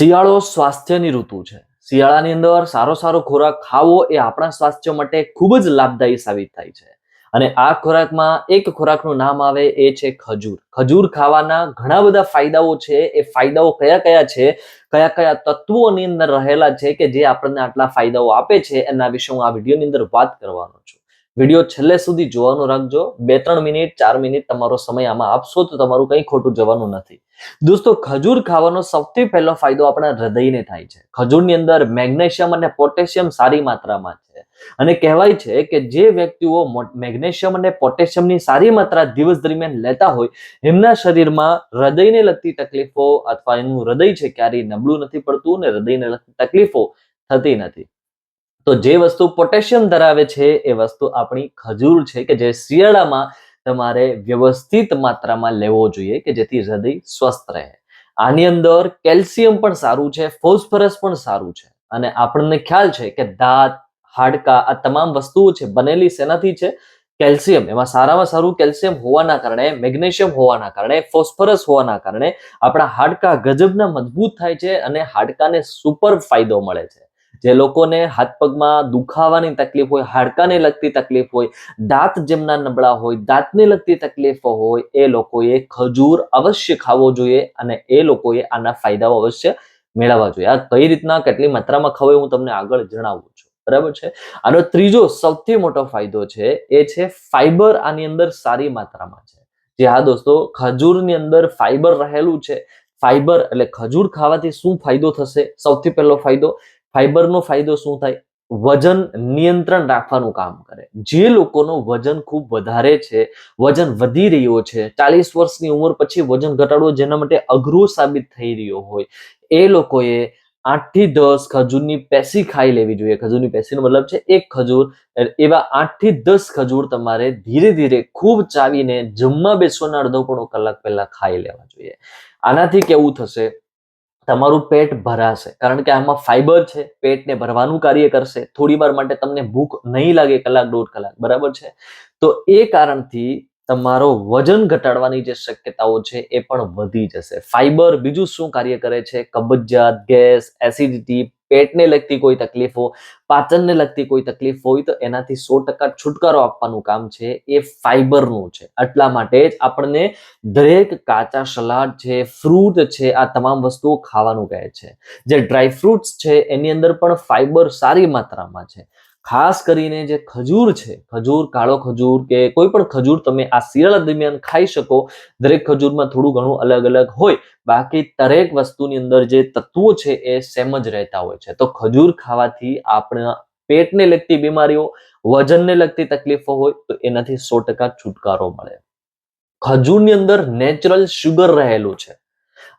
શિયાળો સ્વાસ્થ્યની ઋતુ છે. શિયાળાની અંદર સારો સારો ખોરાક ખાવો એ આપણા સ્વાસ્થ્ય માટે ખૂબ જ લાભદાયી સાબિત થાય છે. અને આ ખોરાકમાં એક ખોરાકનું નામ આવે એ છે ખજૂર. ખજૂર ખાવાના ઘણા બધા ફાયદાઓ છે. એ ફાયદાઓ કયા કયા છે? કયા કયા તત્વોની અંદર રહેલા છે કે જે આપણને આટલા ફાયદાઓ આપે છે? એના વિશે હું આ વિડીયોની અંદર વાત કરવાનો છું. વીડિયો છેલ્લે સુધી જોવાનું રાખજો. બે, ત્રણ મિનિટ, ચાર મિનિટ તમારો સમય આમાં આપશો તો તમારું કંઈ ખોટું જવાનું નથી. દોસ્તો, ખજૂર ખાવાનો સૌથી પહેલો ફાયદો આપણા હૃદયને થાય છે. ખજૂરની અંદર મેગ્નેશિયમ અને પોટેશિયમ સારી માત્રામાં છે. અને કહેવાય છે કે જે વ્યક્તિઓ મેગ્નેશિયમ અને પોટેશિયમની સારી માત્રા દિવસ દરમિયાન લેતા હોય, એમના શરીરમાં હૃદયને લગતી તકલીફો અથવા એનું હૃદય છે ક્યારેય નબળું નથી પડતું અને હૃદયને લગતી તકલીફો થતી નથી. તો જે વસ્તુ પોટેશિયમ ધરાવે છે એ વસ્તુ આપણી ખજૂર છે કે જે શિયાળામાં તમારે વ્યવસ્થિત માત્રામાં લેવો જોઈએ કે જેથી હૃદય સ્વસ્થ રહે. આની અંદર કેલ્શિયમ પણ સારું છે, ફોસ્ફરસ પણ સારું છે. અને આપણને ખ્યાલ છે કે દાંત, હાડકા આ તમામ વસ્તુઓ છે બનેલી શેનાથી છે? કેલ્શિયમ. એમાં સારામાં સારું કેલ્શિયમ હોવાના કારણે, મેગ્નેશિયમ હોવાના કારણે, ફોસ્ફરસ હોવાના કારણે આપણા હાડકા ગજબના મજબૂત થાય છે અને હાડકાને સુપર ફાયદો મળે છે. જે લોકોને હાથ પગમાં દુખાવાની તકલીફ હોય, હાડકાને લગતી તકલીફ હોય, દાંત જેમના નબળા હોય, દાંતને લગતી તકલીફો હોય, એ લોકોએ ખજૂર અવશ્ય ખાવો જોઈએ અને એ લોકોએ આના ફાયદાઓ અવશ્ય મેળવવા જોઈએ. આ કઈ રીતના, કેટલી માત્રામાં ખવાય હું તમને આગળ જણાવું છું. બરાબર છે? આનો ત્રીજો સૌથી મોટો ફાયદો છે, એ છે ફાઈબર આની અંદર સારી માત્રામાં છે. જે હા દોસ્તો, ખજૂરની અંદર ફાઈબર રહેલું છે. ફાઈબર એટલે ખજૂર ખાવાથી શું ફાયદો થશે? સૌથી પહેલો ફાયદો ફાઈબરનો ફાયદો શું થાય? વજન નિયંત્રણ રાખવાનું કામ કરે. જે લોકોનું વજન ખૂબ વધારે છે, વજન વધી રહ્યો છે, ચાલીસ વર્ષની ઉંમર પછી વજન ઘટાડવો જેના માટે અઘરું સાબિત થઈ રહ્યો હોય, એ લોકોએ આઠથી દસ ખજૂરની પેસી ખાઈ લેવી જોઈએ. ખજૂરની પેસીનો મતલબ છે એક ખજૂર, એવા આઠથી દસ ખજૂર તમારે ધીરે ધીરે ખૂબ ચાવીને જમવા બેસવાના અડધો પોણો કલાક પહેલા ખાઈ લેવા જોઈએ. આનાથી કેવું થશે? તમારું પેટ ભરાશે. કારણ કે આમાં ફાઈબર છે, પેટને ભરવાનું કાર્ય કરશે. થોડી વાર માટે તમને ભૂખ નહીં લાગે કલાક, દોઢ કલાક. બરાબર છે? તો એ કારણથી તમારો વજન ઘટાડવાની જે શક્યતાઓ છે એ પણ વધી જશે. ફાઈબર બીજું શું કાર્ય કરે છે? કબજિયાત, ગેસ એસિડિટી પેટને લગતી કોઈ તકલીફો પાચનને લગતી કોઈ તકલીફ હોય તો એનાથી સો ટકા છુટકારો આપવાનું કામ છે એ ફાઈબરનું છે. એટલા માટે જ આપણને દરેક કાચા સલાડ છે, ફ્રૂટ છે, આ તમામ વસ્તુઓ ખાવાનું કહે છે. જે ડ્રાય ફ્રૂટ્સ છે એની અંદર પણ ફાઈબર સારી માત્રામાં છે. ખાસ કરીને જે ખજૂર છે, ખજૂર, કાળો ખજૂર કે કોઈ પણ ખજૂર તમે આ શિયાળા દરમિયાન ખાઈ શકો, દરેક ખજૂરમાં થોડું ઘણું અલગ અલગ હોય. બાકી દરેક વસ્તુની અંદર જે તત્વો છે એ સેમ જ રહેતા હોય છે. તો ખજૂર ખાવાથી આપણા પેટને લગતી બીમારીઓ, વજનને લગતી તકલીફો હોય તો એનાથી સો ટકા છુટકારો મળે. ખજૂરની અંદર નેચરલ શુગર રહેલું છે.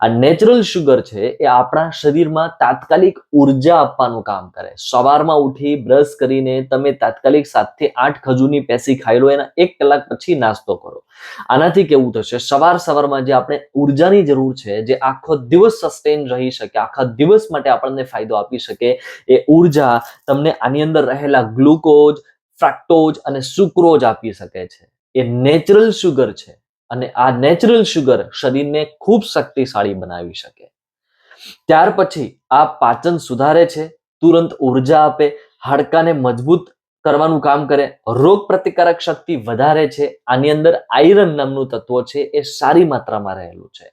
આ નેચરલ શુગર છે એ આપણા શરીરમાં તાત્કાલિક ઊર્જા આપવાનું કામ કરે. સવારમાં ઉઠી બ્રશ કરીને તમે તાત્કાલિક સાતથી આઠ ખજૂરની પેસી ખાઈ લો, એના એક કલાક પછી નાસ્તો કરો. આનાથી કેવું થશે? સવાર સવારમાં જે આપણે ઉર્જાની જરૂર છે, જે આખો દિવસ સસ્ટેન રહી શકે, આખા દિવસ માટે આપણને ફાયદો આપી શકે, એ ઊર્જા તમને આની અંદર રહેલા ગ્લુકોઝ ફ્રેક્ટોઝ અને સુક્રોઝ આપી શકે છે. એ નેચરલ શુગર છે. અને આ નેચરલ શુગર શરીરને ખૂબ શક્તિશાળી બનાવી શકે. ત્યાર પછી આ પાચન સુધારે છે, તુરંત ઊર્જા આપે, હાડકાને મજબૂત કરવાનું કામ કરે, રોગ પ્રતિકારક શક્તિ વધારે છે, આની અંદર આયરન નામનું તત્વ છે, એ સારી માત્રામાં રહેલું છે.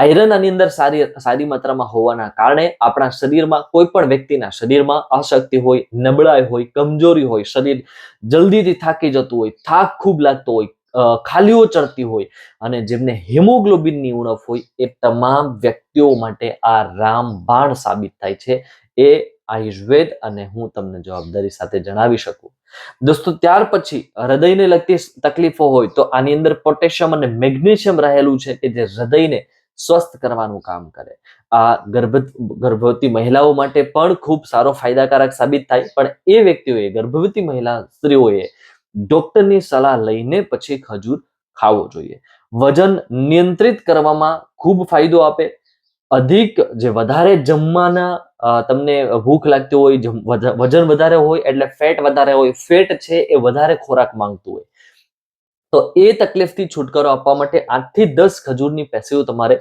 આયરન આની અંદર સારી સારી માત્રામાં હોવાના કારણે આપણા શરીરમાં કોઈ પણ વ્યક્તિના શરીરમાં અશક્તિ હોય, નબળાઈ હોય, કમજોરી હોય, શરીર જલ્દીથી થાકી જતું હોય, થાક ખૂબ લાગતો હોય ખાલીઓ ચડતી હોય અને જેમને હિમોગ્લોબિનની ઉણપ હોય એ તમામ વ્યક્તિઓ માટે આ રામબાણ સાબિત થાય છે એ આયુર્વેદ અને હું તમને જવાબદારી સાથે જણાવી શકું. દોસ્તો, ત્યાર પછી હૃદયને લગતી તકલીફો હોય તો આની અંદર પોટેશિયમ અને મેગ્નેશિયમ રહેલું છે કે જે હૃદયને સ્વસ્થ કરવાનું કામ કરે. આ ગર્ભ, ગર્ભવતી મહિલાઓ માટે પણ ખૂબ સારો ફાયદાકારક સાબિત થાય, પણ એ વ્યક્તિઓએ, ગર્ભવતી મહિલા સ્ત્રીઓએ ડોક્ટરની સલાહ લઈને પછી ખજૂર ખાવો જોઈએ. વજન નિયંત્રિત કરવામાં ખૂબ ફાયદો આપે. અધિક જે વધારે જમવાના તમને ભૂખ લાગતી હોય વજન વધારે હોય એટલે ફેટ વધારે હોય, ફેટ છે એ વધારે ખોરાક માંગતું હોય. તો એ તકલીફથી છુટકારો આપવા માટે આઠથી દસ ખજૂરની પેસીઓ તમારે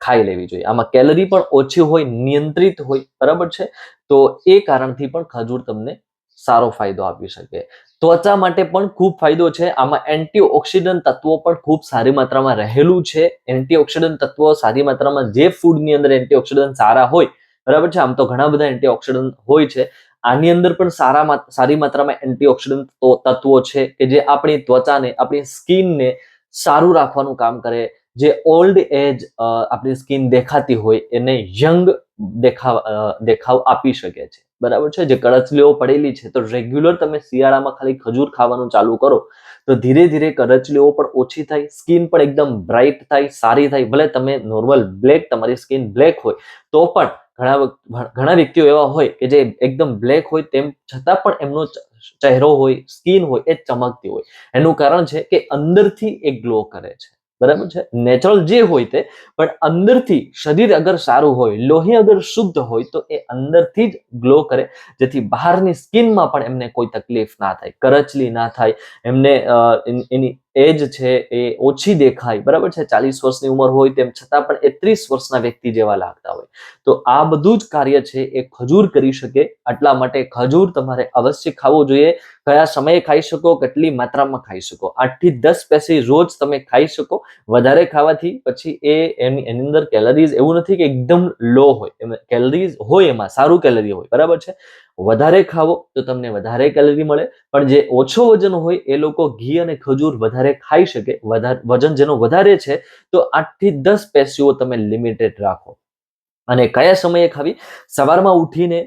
ખાઈ લેવી જોઈએ. આમાં કેલરી પણ ઓછી હોય, નિયંત્રિત હોય, બરાબર છે? તો એ કારણથી પણ ખજૂર તમને સારો ફાયદો આપી શકે. ત્વચા માટે પણ ખૂબ ફાયદો છે. આમાં એન્ટીઓક્સિડન્ટ તત્વો પણ ખૂબ સારી માત્રામાં રહેલું છે. એન્ટીઓક્સિડન્ટ તત્વો સારી માત્રામાં જે ફૂડની અંદર એન્ટીઓક્સિડન્ટ સારા હોય, બરાબર છે? આમ તો ઘણા બધા એન્ટીઓક્સિડન્ટ હોય છે. આની અંદર પણ સારા સારી માત્રામાં એન્ટીઓક્સિડન્ટ તત્વો છે કે જે આપણી ત્વચાને, આપણી સ્કિનને સારું રાખવાનું કામ કરે. જે ઓલ્ડ એજ આપણી સ્કિન દેખાતી હોય, એને યંગ દેખાવ દેખાવ આપી શકે છે. બરાબર છે? જે કરચલીઓ પડેલી છે, તો રેગ્યુલર તમે શિયાળામાં ખાલી ખજૂર ખાવાનું ચાલુ કરો, તો ધીરે ધીરે કરચલીઓ પણ ઓછી થાય સ્કિન પણ એકદમ બ્રાઇટ થાય, સારી થાય, ભલે તમે નોર્મલ બ્લેક તમારી સ્કિન બ્લેક હોય, તો પણ ઘણા ઘણા વ્યક્તિઓ એવા હોય કે જે એકદમ બ્લેક હોય, તેમ છતાં પણ એમનો ચહેરો હોય સ્કિન હોય, એ ચમકતી હોય. એનું કારણ છે કે અંદરથી એ ગ્લો કરે છે. બરાબર છે? નેચરલ જે હોય તે, પણ અંદરથી શરીર અગર સારું હોય, લોહી અગર શુદ્ધ હોય, તો એ અંદરથી જ ગ્લો કરે, જેથી બહારની સ્કિનમાં પણ એમને કોઈ તકલીફ ના થાય, કરચલી ના થાય, એમને એની એજ છે એ ઓછી દેખાય, બરાબર છે? ચાલીસ વર્ષની ઉંમર હોય તેમ છતાં પણ એ ત્રીસ વર્ષના વ્યક્તિ જેવા લાગતા હોય. તો આ બધું જ કાર્ય છે એ ખજૂર કરી શકે, આટલા માટે ખજૂર તમારે અવશ્ય ખાવું જોઈએ. કયા સમયે ખાઈ શકો, કેટલી માત્રામાં ખાઈ શકો? આઠથી દસ પેસી રોજ તમે ખાઈ શકો, વધારે ખાવાથી. પછી એ એની એની અંદર કેલરીઝ એવું નથી કે એકદમ લો હોય. કેલરીઝ હોય એમાં, સારું કેલરી હોય, બરાબર છે? વધારે ખાવો તો તમને વધારે કેલરી મળે. પણ જે ઓછો વજન હોય એ લોકો ઘી અને ખજૂર વધારે ખાઈ શકે. વજન જેનો વધારે છે તો આઠથી દસ પેશીઓ તમે લિમિટેડ રાખો. અને કયા સમયે ખાવી? સવારમાં ઉઠીને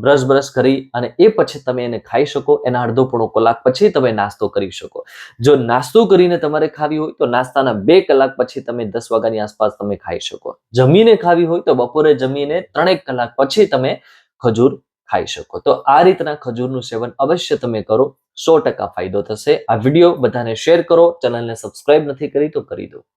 બ્રશ બ્રશ કરી અને એ પછી તમે એને ખાઈ શકો. એના અડધો પોણો કલાક પછી તમે નાસ્તો કરી શકો. જો નાસ્તો કરીને તમારે ખાવી હોય તો નાસ્તાના બે કલાક પછી તમે દસ વાગ્યાની આસપાસ તમે ખાઈ શકો. જમીને ખાવી હોય તો બપોરે જમીને ત્રણેક કલાક પછી તમે ખજૂર ખાઈ શકો. તો આ રીતના ખજૂરનું સેવન અવશ્ય તમે કરો. સો ટકા ફાયદો થશે. આ વીડિયો બધાને શેર કરો. ચેનલને સબસ્ક્રાઇબ નથી કરી તો કરી દો.